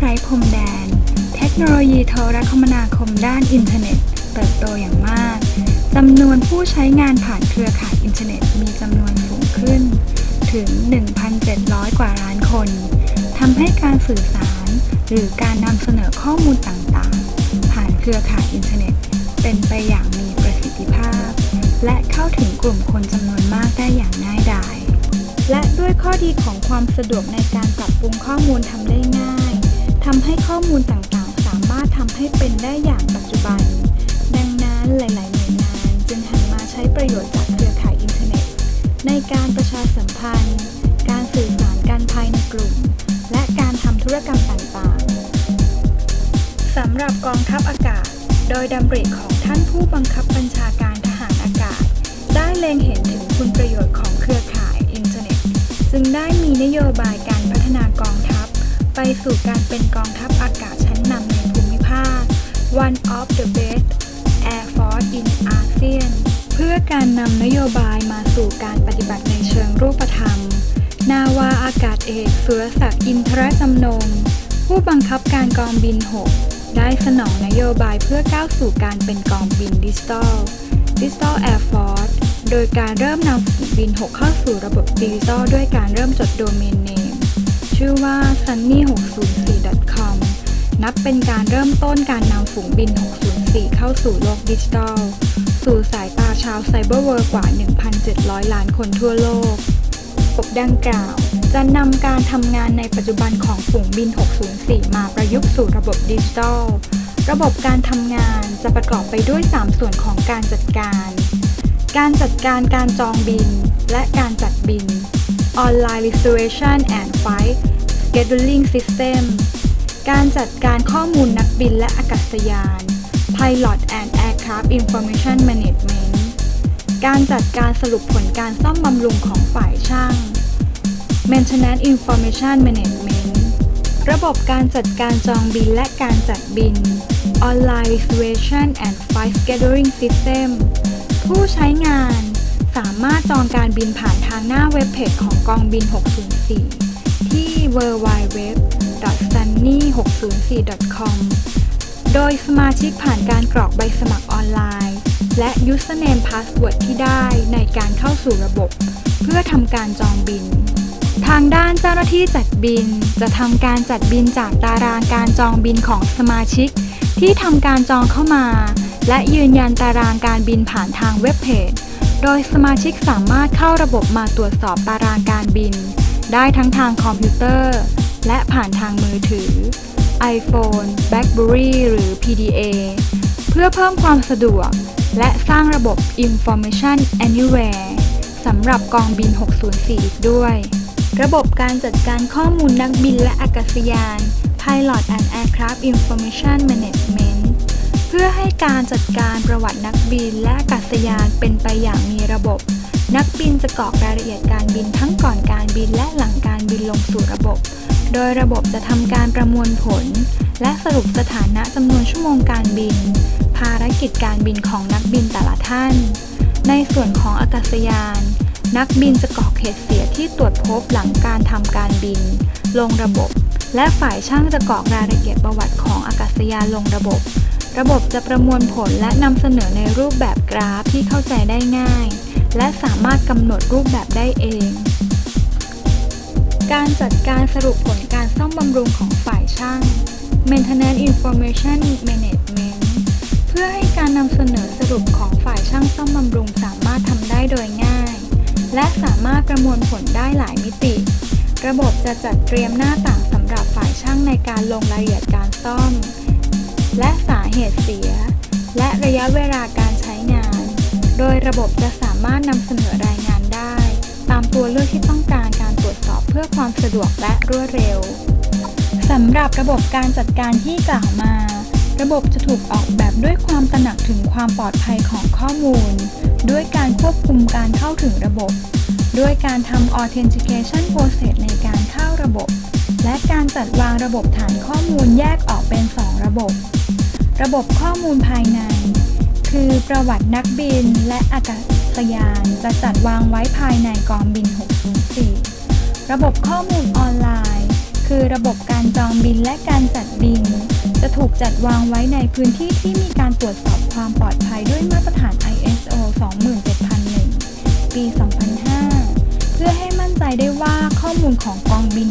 ไร้พรมแดน เทคโนโลยีโทรคมนาคมด้านอินเทอร์เน็ต เติบโตอย่างมากจำนวนผู้ใช้งานผ่านเครือข่ายอินเทอร์เน็ตมีจำนวนสูงขึ้น ถึง 1,700 กว่าล้านคนทำให้การสื่อสาร หรือการนำเสนอข้อมูลต่างๆ ผ่านเครือข่ายอินเทอร์เน็ต เป็นไปอย่างมีประสิทธิภาพ และเข้าถึงกลุ่มคนจำนวนมากได้อย่างง่ายดายและด้วยข้อดีของความสะดวกในการปรับปรุงข้อมูลทำได้ง่าย ทำให้ข้อมูลต่างๆ สามารถทำให้เป็นได้อย่างปัจจุบัน ดังนั้นหลายๆหน่วยงานจึงหันมาใช้ประโยชน์จากเครือข่ายอินเทอร์เน็ต ในการประชาสัมพันธ์ การสื่อสารการภายในกลุ่ม และการทำธุรกรรมต่างๆสำหรับกองทัพอากาศ โดยดำริของท่านผู้บังคับบัญชาการทหารอากาศ ได้เล็งเห็นถึงคุณประโยชน์ของเครือข่ายอินเทอร์เน็ต จึงได้มีนโยบายการพัฒนากองทัพ ไปสู่การเป็นกองทัพอากาศชั้นนำในภูมิภาค One of the best Air Force in ASEAN เพื่อการนำนโยบายมาสู่การปฏิบัติในเชิงรูปธรรม นาวาอากาศเอกสุรศักดิ์อินทรจำนง ผู้บังคับการกองบิน 6 ได้สนองนโยบายเพื่อก้าวสู่การเป็นกองบินดิจิทัล Digital Air Force โดยการเริ่มนำฝูงบิน 6 เข้าสู่ระบบดิจิทัลด้วยการเริ่มจดโดเมนเนม ชื่อว่า sunny604.com นับเป็นการเริ่มต้นการนำฝูงบิน 604 เข้าสู่โลกดิจิทัล สู่สายตาชาวไซเบอร์เวิร์กว่า 1,700 ล้านคนทั่วโลกระบบดังกล่าว จะนำการทำงานในปัจจุบันของฝูงบิน 604 มาประยุกต์สู่ระบบดิจิทัล ระบบการทำงานจะประกอบไปด้วย 3 ส่วนของการจัดการ การจัดการการจองบิน และการจัดบิน Online Reservation and Flight Scheduling System การจัดการข้อมูลนักบินและอากาศยาน Pilot and Aircraft Information Management การจัดการสรุปผลการซ่อมบำรุงของฝ่ายช่าง Maintenance Information Management ระบบการจัดการจองบินและการจัดบิน Online Reservation and Flight Scheduling System ผู้ใช้งาน สามารถจองการบินผ่านทางหน้าเว็บเพจของกองบิน 604 ที่ www.sunny604.com โดยสมาชิกผ่านการกรอกใบสมัครออนไลน์ และ username password ที่ได้ในการเข้าสู่ระบบ เพื่อทำการจองบิน ทางด้านเจ้าหน้าที่จัดบิน จะทำการจัดบินจากตารางการจองบินของสมาชิก ที่ทำการจองเข้ามา และยืนยันตารางการบินผ่านทางเว็บเพจ โดยสมาชิกสามารถเข้าระบบมาตรวจสอบตารางการบิน ได้ทั้งทางคอมพิวเตอร์ และผ่านทางมือถือ iPhone, BlackBerry หรือ PDA เพื่อเพิ่มความสะดวก และสร้างระบบ Information Anywhere สำหรับกองบิน 604 อีกด้วย ระบบการจัดการข้อมูลนักบินและอากาศยาน Pilot and Aircraft Information Management เพื่อให้การจัดการประวัตินักบินและอากาศยานเป็นไปอย่างมีระบบ นักบินจะกรอกรายละเอียดการบินทั้งก่อนการบินและหลังการบินลงสู่ระบบ โดยระบบจะทำการประมวลผล และสรุปสถานะจำนวนชั่วโมงการบิน ภารกิจการบินของนักบินแต่ละท่าน ในส่วนของอากาศยาน นักบินจะกรอกเหตุเสียที่ตรวจพบหลังการทำการบิน ลงระบบ และฝ่ายช่างจะกรอกรายละเอียดประวัติของอากาศยานลงระบบ ระบบจะประมวลผลและนำเสนอในรูปแบบกราฟที่เข้าใจได้ง่าย และสามารถกำหนดรูปแบบได้เอง การจัดการสรุปผลการซ่อมบำรุงของฝ่ายช่าง Maintenance Information Management เพื่อให้การนำเสนอสรุปของฝ่ายช่างซ่อมบำรุงสามารถทำได้โดยง่าย และสามารถประมวลผลได้หลายมิติ ระบบจะจัดเตรียมหน้าต่างสำหรับฝ่ายช่างในการลงรายละเอียดการซ่อม ตุเสีย และระยะเวลาการใช้งาน โดยระบบจะสามารถนำเสนอรายงานได้ ตามตัวเลือกที่ต้องการการตรวจสอบเพื่อความสะดวกและรวดเร็วสำหรับระบบการจัดการที่กล่าวมา ระบบจะถูกออกแบบด้วยความตระหนักถึงความปลอดภัยของข้อมูล ด้วยการควบคุมการเข้าถึงระบบ ด้วยการทำ authentication process ในการเข้าระบบ และการจัดวางระบบฐานข้อมูลแยกออกเป็น 2 ระบบ ระบบข้อมูลภายใน คือประวัตินักบินและอากาศยานจะจัดวางไว้ภายในกองบิน 604 ระบบข้อมูลออนไลน์ คือระบบการจองบินและการจัดบิน จะถูกจัดวางไว้ในพื้นที่ที่มีการตรวจสอบความปลอดภัยด้วยมาตรฐาน ISO 27001 ปี 2005 เพื่อให้มั่นใจได้ว่าข้อมูลของกองบิน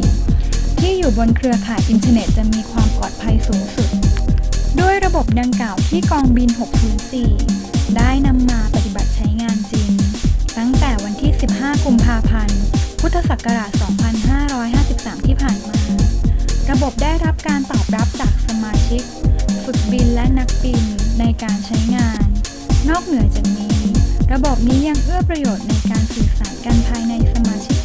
604 ที่อยู่บนเครือข่ายอินเทอร์เน็ตจะมีความปลอดภัยสูงสุด บบดังกล่าวที่กองบิน 604 ได้นำมาปฏิบัติใช้งานจริง ตั้งแต่วันที่ 15 กุมภาพันธ์ พุทธศักราช 2553 ที่ผ่านมา ระบบได้รับการตอบรับจากสมาชิก ฝึกบินและนักบินในการใช้งาน นอกเหนือจากนี้ ระบบนี้ยังเอื้อประโยชน์ในการสื่อสารกันภายในสมาชิก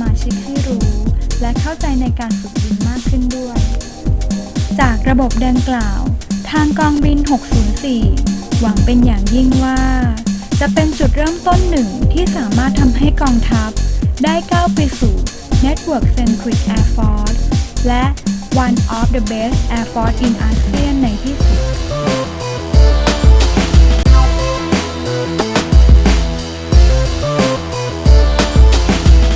มาชิกให้รู้ และเข้าใจในการฝึกบินมากขึ้นด้วย จากระบบดังกล่าว ทางกองบิน 604 หวังเป็นอย่างยิ่งว่า จะเป็นจุดเริ่มต้นหนึ่งที่สามารถทำให้กองทัพ ได้ก้าวไปสู่ Network Centric Air Force และ One of the Best Air Force in ASEAN ในที่สุด